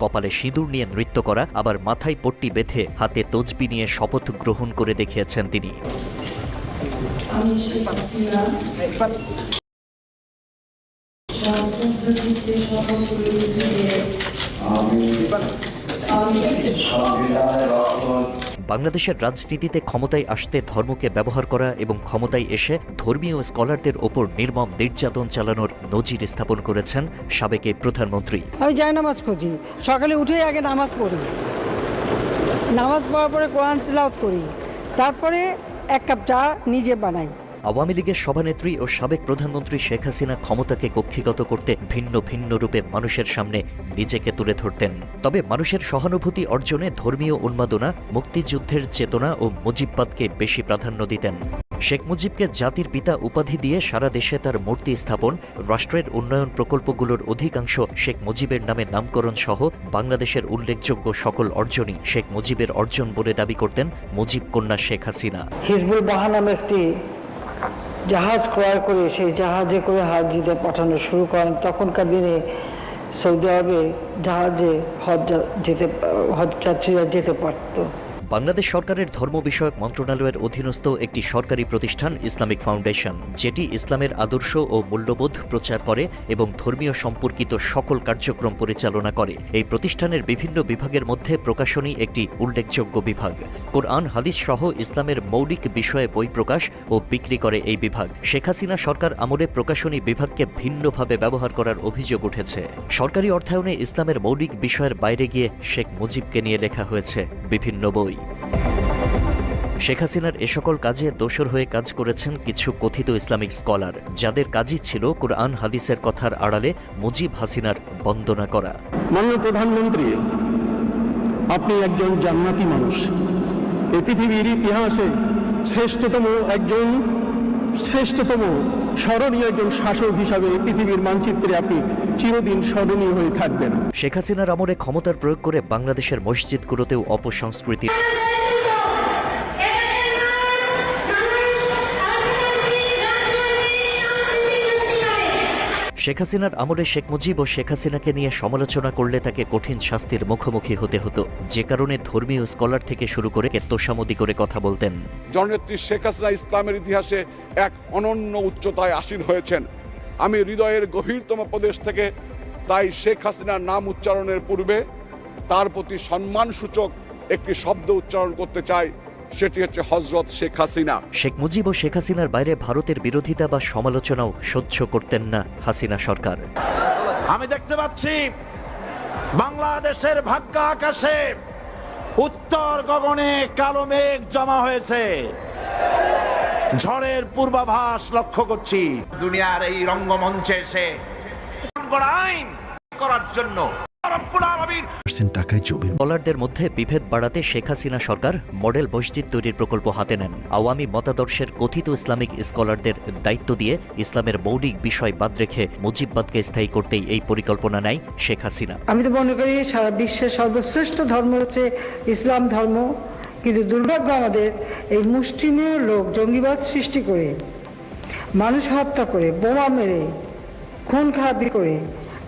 কপালে সিঁদুর নিয়ে নৃত্য করা, আবার মাথায় পট্টি বেঁধে হাতে তজবি নিয়ে শপথ গ্রহণ করে দেখিয়েছেন তিনি। আমি বাংলাদেশের রাজনীতিতে ক্ষমতায় আসতে ধর্মকে ব্যবহার করা এবং ক্ষমতায় এসে ধর্মীয় স্কলারদের ওপর নির্মম নির্যাতন চালানোর নজির স্থাপন করেছেন সাবেক প্রধানমন্ত্রী। আমি যাই নামাজ খুঁজি। সকালে উঠেই আগে নামাজ পড়ি। নামাজ পড়ার পরে কোরআন তেলাওত করি। তারপরে এক কাপ চা নিজে বানাই। আওয়ামী লীগের সভানেত্রী ও সাবেক প্রধানমন্ত্রী শেখ হাসিনা ক্ষমতাকে কক্ষিগত করতে ভিন্ন ভিন্ন রূপে মানুষের সামনে নিজেকে তুলে ধরতেন। তবে মানুষের সহানুভূতি অর্জনে ধর্মীয় উন্মাদনা, মুক্তিযুদ্ধের চেতনা ও মুজিববাদকে বেশি প্রাধান্য দিতেন। শেখ মুজিবকে জাতির পিতা উপাধি দিয়ে সারা দেশে তার মূর্তি স্থাপন, রাষ্ট্রের উন্নয়ন প্রকল্পগুলোর অধিকাংশ শেখ মুজিবের নামে নামকরণ সহ বাংলাদেশের উল্লেখযোগ্য সকল অর্জনই শেখ মুজিবের অর্জন বলে দাবি করতেন মুজিব কন্যা শেখ হাসিনা। হিজবুল বাহা নামে একটি জাহাজ ক্রয় করে সেই জাহাজে করে হাজিদের পাঠানো শুরু করেন। তখনকার দিনে সৌদি আরবে জাহাজে হজ যেতে, হজ যাত্রীরা যেতে পারতো। বাংলাদেশ সরকারের ধর্ম বিষয়ক মন্ত্রণালয়ের অধীনস্থ একটি সরকারি প্রতিষ্ঠান ইসলামিক ফাউন্ডেশন, যেটি ইসলামের আদর্শ ও মূল্যবোধ প্রচার করে এবং ধর্মীয় সম্পর্কিত সকল কার্যক্রম পরিচালনা করে। এই প্রতিষ্ঠানের বিভিন্ন বিভাগের মধ্যে প্রকাশনী একটি উল্লেখযোগ্য বিভাগ। কোরআন, হাদিস সহ ইসলামের মৌলিক বিষয়ে বই প্রকাশ ও বিক্রি করে এই বিভাগ। শেখ হাসিনা সরকার আমলে প্রকাশনী বিভাগকে ভিন্নভাবে ব্যবহার করার অভিযোগ উঠেছে। সরকারি অর্থায়নে ইসলামের মৌলিক বিষয়ের বাইরে গিয়ে শেখ মুজিবকে নিয়ে লেখা হয়েছে। বিভিন্ন বই। শেখ হাসিনার এ সকল কাজে দোসর হয়ে কাজ করেছেন কিছু কথিত ইসলামিক স্কলার, যাদের কাজই ছিল কোরআন, হাদিসের কথার আড়ালে মুজিব হাসিনার বন্দনা করা। মাননীয় প্রধানমন্ত্রী, আপনি একজন জান্নাতি মানুষ। এই পৃথিবীর ইতিহাসে শ্রেষ্ঠতম একজন, শ্রেষ্ঠতম স্মরণীয় একজন শাসক হিসাবে পৃথিবীর মানচিত্রে আপনি চিরদিন স্মরণীয় হয়ে থাকবেন। শেখ হাসিনার আমলে ক্ষমতার প্রয়োগ করে বাংলাদেশের মসজিদগুলোতেও অপসংস্কৃতি শেখ হাসিনার আমলে শেখ মুজিব ও শেখ হাসিনাকে নিয়ে সমালোচনা করলে তাকে কঠিন শাস্তির মুখোমুখি হতে হতো। যে কারণে ধর্মীয় স্কলার থেকে শুরু করে তোষামতি করে কথা বলতেন। জননেত্রী শেখ হাসিনা ইসলামের ইতিহাসে এক অনন্য উচ্চতায় আসীন হয়েছেন। আমি হৃদয়ের গভীরতম প্রদেশ থেকে তাই শেখ হাসিনার নাম উচ্চারণের পূর্বে তার প্রতি সম্মানসূচক একটি শব্দ উচ্চারণ করতে চাই। সেটি হচ্ছে হজরত শেখ হাসিনা। শেখ মুজিব ও শেখ হাসিনার বাইরে ভারতের বিরোধিতা বা সমালোচনাও সহ্য করতেন না হাসিনা সরকার। আমি দেখতে পাচ্ছি বাংলাদেশের ভাগ্য আকাশে উত্তর গগনে কালো মেঘ জমা হয়েছে। ঝড়ের পূর্বাভাস লক্ষ্য করছি। দুনিয়ার এই রঙ্গমঞ্চে এসে আইন করার জন্য। টাকায় মধ্যে বিভেদ বাড়াতে শেখ হাসিনা সরকার মডেল মসজিদ তৈরির প্রকল্প হাতে নেন। আওয়ামী মতাদর্শের কথিত ইসলামিক স্কলারদের দায়িত্ব দিয়ে ইসলামের মৌলিক বিষয় বাদ রেখে মুজিববাদকে স্থায়ী করতেই এই পরিকল্পনা নেয় শেখ হাসিনা। আমি তো মনে করি সারা বিশ্বের সর্বশ্রেষ্ঠ ধর্ম হচ্ছে ইসলাম ধর্ম। কিন্তু দুর্ভাগ্য আমাদের এই মুষ্টিমেয় লোক জঙ্গিবাদ সৃষ্টি করে মানুষ হত্যা করে বোমা মেরে খুন খারাপি করে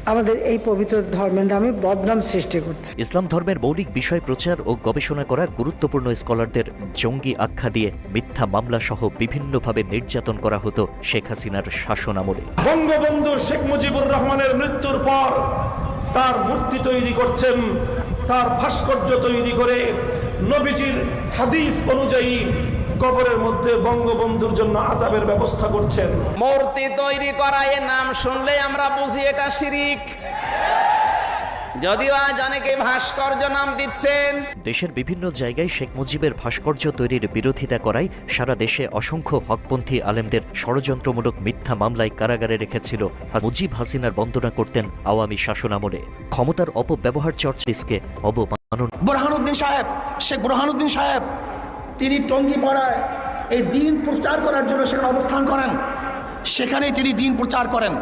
আমাদের এই পবিত্র ধর্মের নামে বদনাম সৃষ্টি করছে। ইসলাম ধর্মের মৌলিক বিষয় প্রচার ও গবেষণা করা গুরুত্বপূর্ণ স্কলারদের জঙ্গি আখ্যা দিয়ে মিথ্যা মামলা সহ বিভিন্নভাবে নির্যাতন করা হতো শেখ হাসিনার শাসন আমলে। বঙ্গবন্ধু শেখ মুজিবুর রহমানের মৃত্যুর পর তার মূর্তি তৈরি করছেন তার ভাস্কর্য তৈরি করে নবীজির হাদিস অনুযায়ী কবরের মধ্যে বঙ্গবন্ধুর জন্য আজাবের ব্যবস্থা করছেন। মূর্তি তৈরি করা এ নাম শুনলে আমরা বুঝি এটা শিরিক। যদিও আজ অনেকে ভাস্কর্য নাম দিচ্ছেন। দেশের বিভিন্ন জায়গায় শেখ মুজিবের ভাস্কর্য তৈরির বিরোধিতা করায় সারা দেশে অসংখ্য হকপন্থী আলেমদের ষড়যন্ত্রমূলক মিথ্যা মামলায় কারাগারে রেখেছিল মুজিব হাসিনার বন্দনা করতেন আওয়ামী শাসনামলে। ক্ষমতার অপব্যবহার চর্চাকে অবমানন বুরহানুদ্দিন সাহেব শেখ বুরহানুদ্দিন সাহেব তিনি টঙ্গি পাড়ায় এই দিন প্রচার করার জন্য সেখানে অবস্থান করেন। সেখানেই তিনি দিন প্রচার করেন।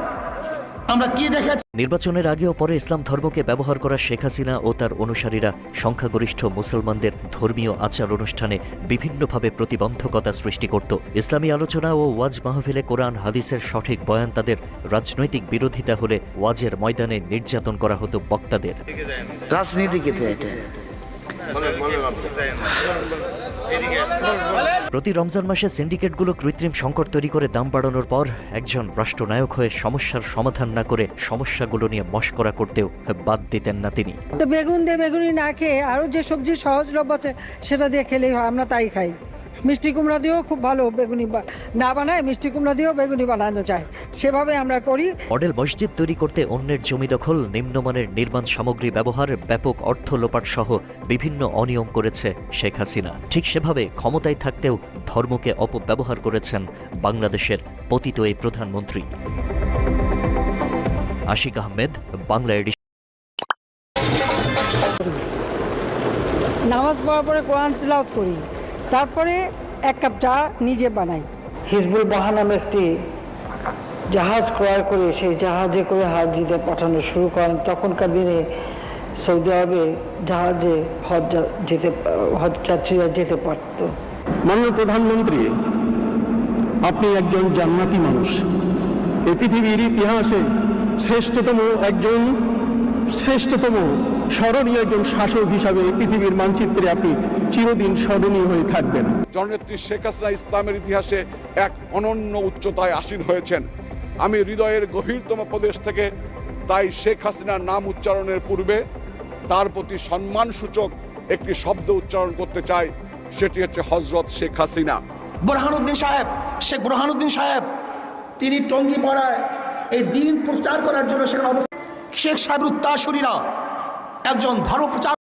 আমরা কি দেখেছি? নির্বাচনের আগে ও পরে ইসলাম ধর্মকে ব্যবহার করা শেখ হাসিনা ও তার অনুসারীরা সংখ্যাগরিষ্ঠ মুসলমানদের ধর্মীয় আচার অনুষ্ঠানে বিভিন্নভাবে প্রতিবন্ধকতা সৃষ্টি করত। ইসলামী আলোচনা ও ওয়াজ মাহফিলে কোরআন হাদিসের সঠিক বয়ান তাদের রাজনৈতিক বিরোধিতা হলে ওয়াজের ময়দানে নির্যাতন করা হতো বক্তাদের। রাজনীতি প্রতি রমজান মাসে সিন্ডিকেটগুলো কৃত্রিম সংকট তৈরি করে দাম বাড়ানোর পর একজন রাষ্ট্রনায়ক হয়ে সমস্যার সমাধান না করে সমস্যাগুলো নিয়ে মস্করা করতেও বাদ দিতেন না তিনি। বেগুন দিয়ে বেগুনি না খেয়ে আরও যে সবজি সহজলভ্য আছে, সেটা দিয়ে খেলেই হয়, আমরা তাই খাই। মিষ্টি কুমড়া দিয়েও খুব ভালো বেগুনি না বানায় মিষ্টি কুমড়া দিয়েও বেগুনি বানানো যায়। সেভাবে আমরা করি। মডেল মসজিদ তৈরি করতে অন্যের জমি দখল নিম্নমানের নির্মাণ সামগ্রী ব্যবহার ব্যাপক অর্থ লোপাট সহ বিভিন্ন অনিয়ম করেছে শেখ হাসিনা। ঠিক সেভাবে ক্ষমতায় থাকতেও ধর্মকে অপব্যবহার করেছেন বাংলাদেশের পতিত এই প্রধানমন্ত্রী। আশিক আহমেদ বাংলা এডিশন। নামাজ পড়ার পরে কোরআন তিলাওয়াত করি। তারপরে এক কাপ চা নিজে বানাই। হিজবুল বাহা নামে একটি জাহাজ ক্রয় করে সেই জাহাজে করে হাজিদের পাঠানো শুরু করেন। তখনকার দিনে সৌদি আরবে জাহাজে হজ যেতে হজ যাত্রীরা যেতে পারত। মাননীয় প্রধানমন্ত্রী আপনি একজন জান্নাতি মানুষ। এই পৃথিবীর ইতিহাসে শ্রেষ্ঠতম একজন শ্রেষ্ঠতম স্মরণীয় একজন শাসক হিসাবে পৃথিবীর মানচিত্রে আপনি চিরদিন স্মরণীয় হয়ে থাকবেন। জননেত্রী শেখ হাসিনা ইসলামের ইতিহাসে এক অনন্য উচ্চতায় আসীন হয়েছেন। আমি হৃদয়ের গভীরতম প্রদেশ থেকে তাই শেখ হাসিনার নাম উচ্চারণের পূর্বে তার প্রতি সম্মানসূচক একটি শব্দ উচ্চারণ করতে চাই সেটি হচ্ছে হজরত শেখ হাসিনা। বোরহানুদ্দিন সাহেব শেখ বোরহানুদ্দিন সাহেব তিনি টঙ্গি পড়ায় এই দিন প্রচার করার জন্য সেখানে অবস্থা শেখ সাহেব উত্তাসুরীরা একজন ধর্ম প্রচার